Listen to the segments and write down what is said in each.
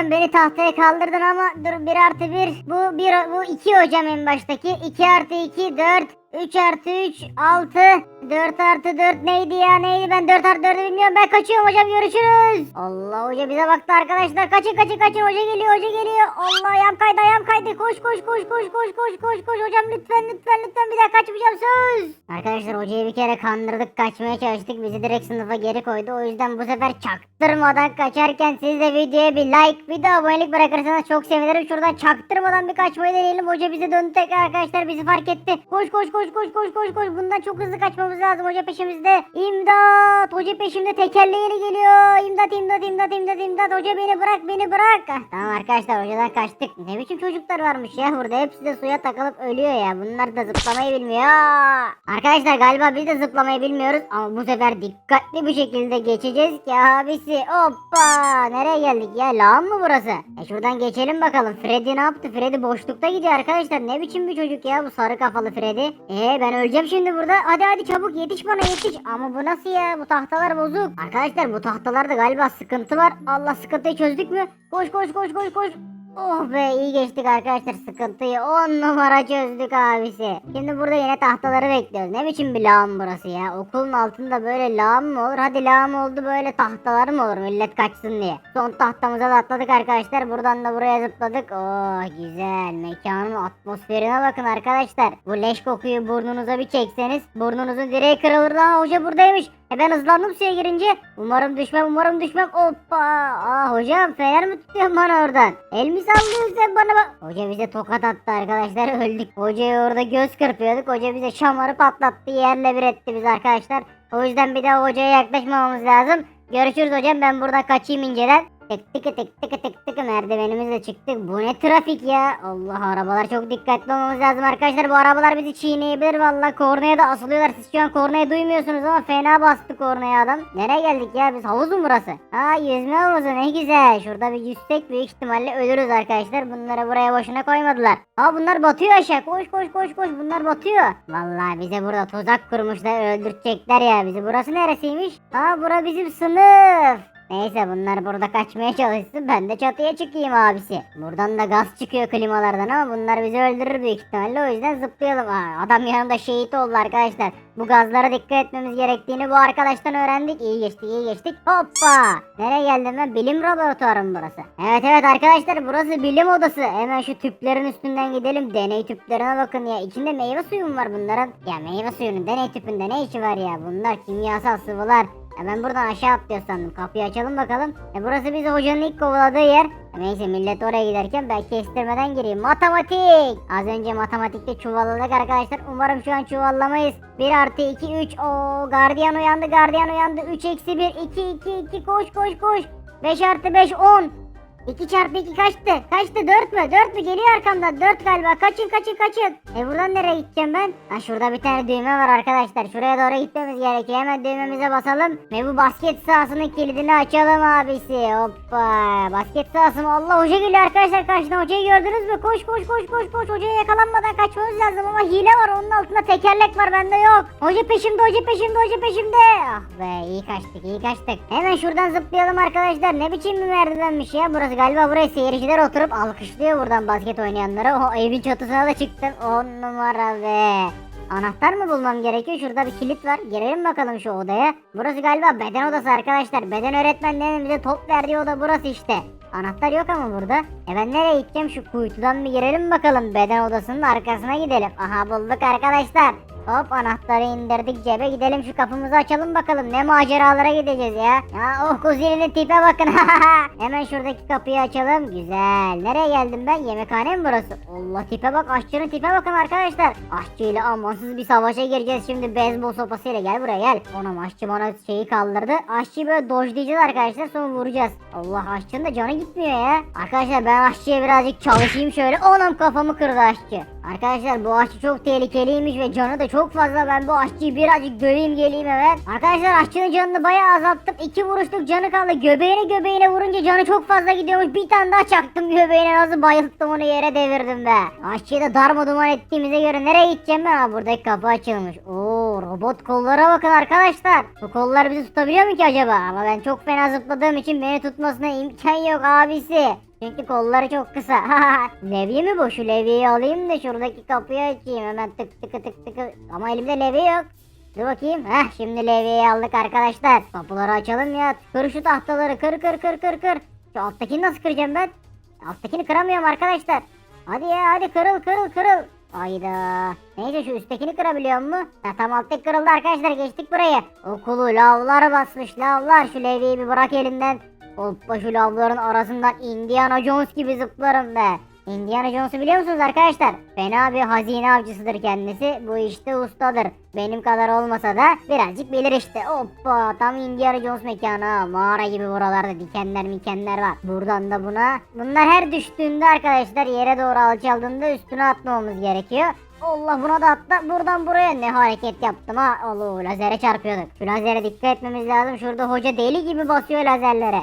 hocam beni tahtaya kaldırdın ama dur 1 artı 1 bu 1 bu 2 hocam en baştaki. 2 artı 2 4 3 artı 3 6 4 artı 4 neydi ya neydi? Ben 4 artı 4'ü bilmiyorum. Ben kaçıyorum hocam görüşürüz. Allah hoca bize baktı arkadaşlar. Kaçın kaçın kaçın. Hoca geliyor hoca geliyor. Allah ayağım kaydı ayağım kaydı. Koş koş koş koş koş koş koş koş. Hocam lütfen lütfen lütfen. Bir daha kaçmayacağım söz. Arkadaşlar hocayı bir kere kandırdık kaçmaya çalıştık. Bizi direkt sınıfa geri koydu. O yüzden bu sefer çaktırmadan kaçarken siz de videoya bir like bir de abonelik bırakırsanız çok sevinirim. Şuradan çaktırmadan bir kaçmayı deneyelim. Hoca bize döndü tekrar arkadaşlar. Bizi fark etti. Koş koş koş koş koş koş koş bundan çok hızlı kaçmamız lazım hoca peşimizde. İmdat hoca peşimde tekerleğiyle geliyor. İmdat imdat imdat imdat imdat hoca beni bırak beni bırak. Ah, tamam arkadaşlar hocadan kaçtık. Ne biçim çocuklar varmış ya burada hepsi de suya takılıp ölüyor ya. Bunlar da zıplamayı bilmiyor. Arkadaşlar galiba biz de zıplamayı bilmiyoruz ama bu sefer dikkatli bir şekilde geçeceğiz ki abisi. Hoppa nereye geldik ya lağım mı burası? E şuradan geçelim bakalım. Freddy ne yaptı? Freddy boşlukta gidiyor arkadaşlar. Ne biçim bir çocuk ya bu sarı kafalı Freddy. E ben öleceğim şimdi burada. Hadi hadi çabuk yetiş bana yetiş. Ama bu nasıl ya? Bu tahtalar bozuk. Arkadaşlar bu tahtalarda galiba sıkıntı var. Allah sıkıntıyı çözdük mü? Koş koş koş koş koş. Oh be iyi geçtik arkadaşlar sıkıntıyı 10 numara çözdük abisi. Şimdi burada yine tahtaları bekliyoruz. Ne biçim bir lağım burası ya? Okulun altında böyle lağım mı olur? Hadi lağım oldu böyle tahtalar mı olur millet kaçsın diye. Son tahtamıza da atladık arkadaşlar. Buradan da buraya zıpladık. Oh güzel. Mekanın atmosferine bakın arkadaşlar. Bu leş kokuyu burnunuza bir çekseniz burnunuzun direği kırılır. Aa hoca buradaymış. E ben hızlandım suya girince. Umarım düşmem umarım düşmem. Hoppa. Aa hocam fener mi tutuyorsun bana oradan? El mi sallıyorsun sen bana bak. Hoca bize tokat attı arkadaşlar öldük. Hocaya orada göz kırpıyorduk. Hoca bize şamarı patlattı yerle bir etti biz arkadaşlar. O yüzden bir daha hocaya yaklaşmamamız lazım. Görüşürüz hocam ben burada kaçayım inceden. Tık tık tık tık tık tık merdivenimizle çıktık. Bu ne trafik ya? Allah arabalar çok dikkatli olmamız lazım arkadaşlar. Bu arabalar bizi çiğneyebilir valla. Kornaya da asılıyorlar. Siz şu an kornaya duymuyorsunuz ama fena bastı kornaya adam. Nereye geldik ya biz? Havuz mu burası? Aa yüzme havuzu ne güzel. Şurada bir yüzsek büyük ihtimalle ölürüz arkadaşlar. Bunları buraya boşuna koymadılar. Aa bunlar batıyor aşağı. Koş koş koş koş. Bunlar batıyor. Vallahi bize burada tuzak kurmuşlar. Öldürecekler ya bizi. Burası neresiymiş? Aa bura bizim sınıf. Neyse bunlar burada kaçmaya çalışsın ben de çatıya çıkayım abisi. Buradan da gaz çıkıyor klimalardan ama bunlar bizi öldürür büyük ihtimalle o yüzden zıplayalım. Aa, adam yanında şehit oldu arkadaşlar. Bu gazlara dikkat etmemiz gerektiğini bu arkadaştan öğrendik. İyi geçtik iyi geçtik. Hoppa. Nereye geldim ben? Bilim laboratuvarı mı burası? Evet evet arkadaşlar burası bilim odası. Hemen şu tüplerin üstünden gidelim. Deney tüplerine bakın ya. İçinde meyve suyu mu var bunların? Ya meyve suyunun deney tüpünde ne işi var ya? Bunlar kimyasal sıvılar. Ya ben buradan aşağı atlıyor sandım. Kapıyı açalım bakalım. E burası bizi hocanın ilk kovaladığı yer. E Neyse millet oraya giderken ben kestirmeden gireyim. Matematik. Az önce matematikte çuvalladık arkadaşlar. Umarım şu an çuvallamayız. 1 artı 2 3. Oo gardiyan uyandı gardiyan uyandı. 3 eksi 1 2 2 2 koş koş koş. 5 artı 5 10. 2 çarpı 2 kaçtı? Kaçtı 4 mü? 4 mü? Geliyor arkamdan 4 galiba. Kaçın kaçın kaçın. E buradan nereye gideceğim ben? Ha şurada bir tane düğme var arkadaşlar. Şuraya doğru gitmemiz gerekiyor. Hemen düğmemize basalım. Ve bu basket sahasının kilidini açalım abisi. Hoppa. Basket sahası mı? Allah hoca geliyor arkadaşlar karşıdan. Hocayı gördünüz mü? Koş koş koş koş koş. Hocaya yakalanmadan kaçmamız lazım ama hile var. Onun altında tekerlek var bende yok. Hoca peşimde hoca peşimde hoca peşimde. Ah be iyi kaçtık iyi kaçtık. Hemen şuradan zıplayalım arkadaşlar. Ne biçim bir merdivenmiş ya burası. Galiba buraya seyirciler oturup alkışlıyor buradan basket oynayanlara. O evin çatısına da çıktım. 10 numara be. Anahtar mı bulmam gerekiyor? Şurada bir kilit var. Girelim bakalım şu odaya. Burası galiba beden odası arkadaşlar. Beden öğretmenlerinin bize top verdiği oda burası işte. Anahtar yok ama burada. E ben nereye gideceğim? Şu kuytudan bir girelim bakalım. Beden odasının arkasına gidelim. Aha bulduk arkadaşlar. Hop anahtarı indirdik cebe gidelim şu kapımızı açalım bakalım ne maceralara gideceğiz ya. Ya oh kuzinin tipe bakın. Hemen şuradaki kapıyı açalım. Güzel. Nereye geldim ben? Yemekhane mi burası? Allah tipe bak aşçının tipe bakın arkadaşlar. Aşçıyla amansız bir savaşa gireceğiz şimdi beyzbol sopasıyla gel buraya gel. Ona aşçı bana şeyi kaldırdı. Aşçıyı böyle dojlayacağız arkadaşlar sonra vuracağız. Allah aşçının da canı gitmiyor ya. Arkadaşlar ben aşçıya birazcık çalışayım şöyle. Onam kafamı kırdı aşçı. Arkadaşlar bu aşçı çok tehlikeliymiş ve canı da çok fazla. Ben bu aşçıyı birazcık döveyim geleyim evet. Arkadaşlar aşçının canını bayağı azalttım. İki vuruşluk canı kaldı. Göbeğine göbeğine vurunca canı çok fazla gidiyormuş. Bir tane daha çaktım göbeğine nasıl bayılttım onu yere devirdim be. Aşçıyı da darma duman ettiğimize göre nereye gideceğim ben? Ha buradaki kapı açılmış. Oo robot kollara bakın arkadaşlar. Bu kollar bizi tutabiliyor mu ki acaba? Ama ben çok fena zıpladığım için beni tutmasına imkan yok abisi. Çünkü kolları çok kısa. levye mi bu? Şu levyeyi alayım da şuradaki kapıyı açayım. Hemen tık tıkı tık tıkı. Ama elimde levye yok. Dur bakayım. Heh şimdi levyeyi aldık arkadaşlar. Kapıları açalım ya. Kır şu tahtaları. Kır kır kır kır kır. Şu alttakini nasıl kıracağım ben? Alttakini kıramıyorum arkadaşlar. Hadi ya hadi kırıl kırıl kırıl. Ayda. Neyse şu üsttekini kırabiliyor mu? Ha, tam alttaki kırıldı arkadaşlar geçtik burayı. Okulu lavlar basmış lavlar. Şu levyeyi bir bırak elinden. Hoppa şu lavların arasından Indiana Jones gibi zıplarım be. Indiana Jones'u biliyor musunuz arkadaşlar? Fena bir hazine avcısıdır kendisi. Bu işte ustadır. Benim kadar olmasa da birazcık bilir işte. Hoppa tam Indiana Jones mekanı. Mağara gibi buralarda dikenler mikenler var. Buradan da buna. Bunlar her düştüğünde arkadaşlar yere doğru alçaldığında üstüne atmamamız gerekiyor. Allah buna da atla buradan buraya ne hareket yaptım ha. Allah lazere çarpıyorduk. Şu lazere dikkat etmemiz lazım. Şurada hoca deli gibi basıyor lazerlere.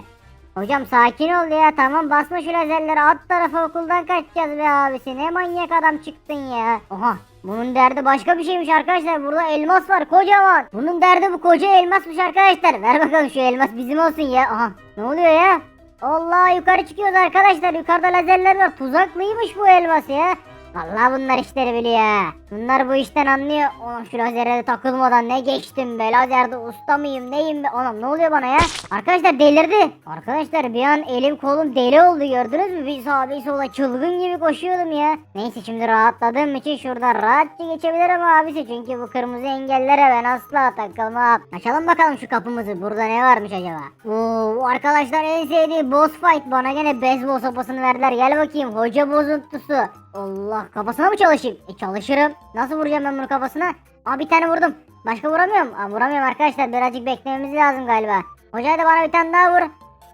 Hocam sakin ol ya tamam basma şu lazerleri alt tarafa okuldan kaçacağız be abisi ne manyak adam çıktın ya. Oha bunun derdi başka bir şeymiş arkadaşlar burada elmas var kocaman. Bunun derdi bu koca elmasmış arkadaşlar ver bakalım şu elmas bizim olsun ya. Aha ne oluyor ya? Allah yukarı çıkıyoruz arkadaşlar yukarıda lazerler var tuzaklıymış bu elmas ya. Vallahi bunlar işleri biliyor. Bunlar bu işten anlıyor. Oğlum şu lazere takılmadan ne geçtim be. Lazerde usta mıyım neyim be. Oğlum ne oluyor bana ya? Arkadaşlar delirdi. Arkadaşlar bir an elim kolum deli oldu gördünüz mü? Bir sağa bir sola çılgın gibi koşuyordum ya. Neyse şimdi rahatladığım için şuradan rahatça geçebilirim abisi. Çünkü bu kırmızı engellere ben asla takılmam. Açalım bakalım şu kapımızı. Burada ne varmış acaba? Oo arkadaşlar en sevdiğim boss fight. Bana gene beyzbol sopasını verdiler. Gel bakayım hoca bozuntusu. Allah kafasına mı çalışayım? E çalışırım. Nasıl vuracağım ben bunu kafasına? Aa bir tane vurdum. Başka vuramıyorum. Aa vuramıyorum arkadaşlar. Birazcık beklememiz lazım galiba. Hoca da bana bir tane daha vur.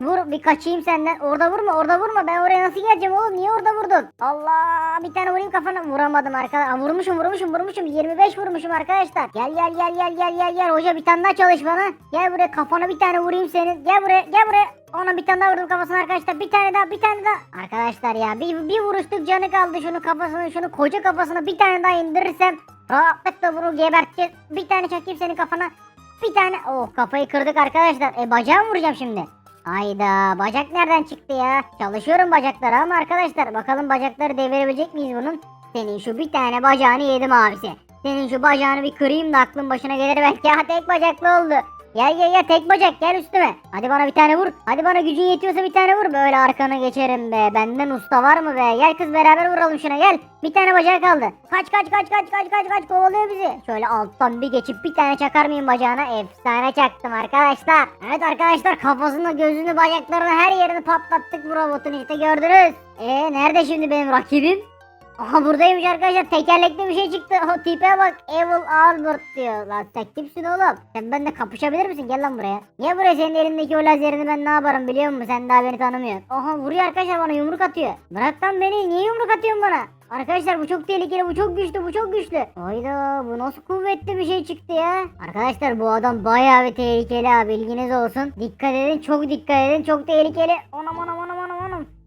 Vur bir kaçayım senden. Orada vurma orada vurma. Ben oraya nasıl geleceğim oğlum? Niye orada vurdun? Allah bir tane vurayım kafana. Vuramadım arkadaşlar. Vurmuşum vurmuşum vurmuşum. 25 vurmuşum arkadaşlar. Gel gel gel gel gel gel gel. Hoca bir tane daha çalış bana. Gel buraya kafana bir tane vurayım senin. Gel buraya gel buraya. Ona bir tane daha vurdum kafasına arkadaşlar. Bir tane daha bir tane daha. Arkadaşlar ya bir, bir vuruştuk canı kaldı. Şunu kafasını şunu koca kafasına bir tane daha indirirsem rahatlıkla bunu geberteceğiz. Bir tane çakayım senin kafana. Bir tane. Oh kafayı kırdık arkadaşlar. E bacağı mı vuracağım şimdi? Hayda bacak nereden çıktı ya? Çalışıyorum bacakları ama arkadaşlar bakalım bacakları devirebilecek miyiz bunun? Senin şu bir tane bacağını yedim abisi. Senin şu bacağını bir kırayım da aklın başına gelir belki. Ya tek bacaklı oldu. Gel gel gel tek bacak gel üstüme. Hadi bana bir tane vur. Hadi bana gücün yetiyorsa bir tane vur. Böyle arkana geçerim be. Benden usta var mı be? Gel kız beraber vuralım şuna gel. Bir tane bacağı kaldı. Kaç kaç kaç kaç kaç kaç kaç kovalıyor bizi. Şöyle alttan bir geçip bir tane çakar mıyım bacağına? Efsane çaktım arkadaşlar. Evet arkadaşlar kafasını gözünü bacaklarını her yerini patlattık bu robotun işte gördünüz. Eee nerede şimdi benim rakibim? Aha buradaymış arkadaşlar tekerlekli bir şey çıktı. O tipe bak Evil Albert diyor. Lan sen kimsin oğlum? Sen benimle kapışabilir misin? Gel lan buraya. Niye buraya senin elindeki o lazerini ben ne yaparım biliyor musun? Sen daha beni tanımıyorsun. Aha vuruyor arkadaşlar bana yumruk atıyor. Bırak lan beni niye yumruk atıyorsun bana? Arkadaşlar bu çok tehlikeli bu çok güçlü bu çok güçlü. Hayda bu nasıl kuvvetli bir şey çıktı ya. Arkadaşlar bu adam bayağı bir tehlikeli ha bilginiz olsun. Dikkat edin çok dikkat edin çok tehlikeli. Anam anam.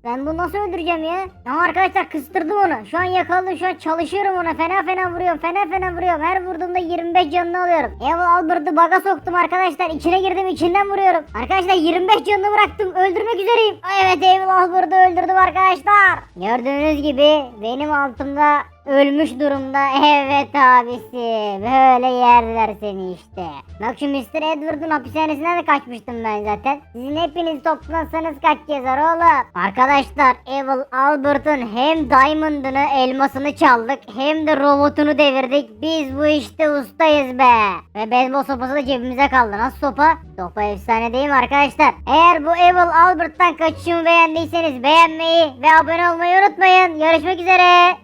Ben bunu nasıl öldüreceğim ya? Ama arkadaşlar kıstırdım onu. Şu an yakaladım şu an çalışıyorum ona. Fena fena vuruyorum. Fena fena vuruyorum. Her vurduğumda 25 canını alıyorum. Evil Albert'ı baga soktum arkadaşlar. İçine girdim içinden vuruyorum. Arkadaşlar 25 canını bıraktım. Öldürmek üzereyim. Evet Evil Albert'ı öldürdüm arkadaşlar. Gördüğünüz gibi benim altımda ölmüş durumda. Evet abisi. Böyle yerler seni işte. Bak şu Mr. Edward'ın hapishanesine de kaçmıştım ben zaten. Sizin hepiniz toplansanız kaç yazar oğlum? Arkadaşlar Evil Albert'ın hem diamond'ını elmasını çaldık hem de robotunu devirdik. Biz bu işte ustayız be. Ve beyzbol sopası da cebimize kaldı. Nasıl sopa? Sopa efsane değil mi arkadaşlar? Eğer bu Evil Albert'tan kaçışımı beğendiyseniz beğenmeyi ve abone olmayı unutmayın. Görüşmek üzere.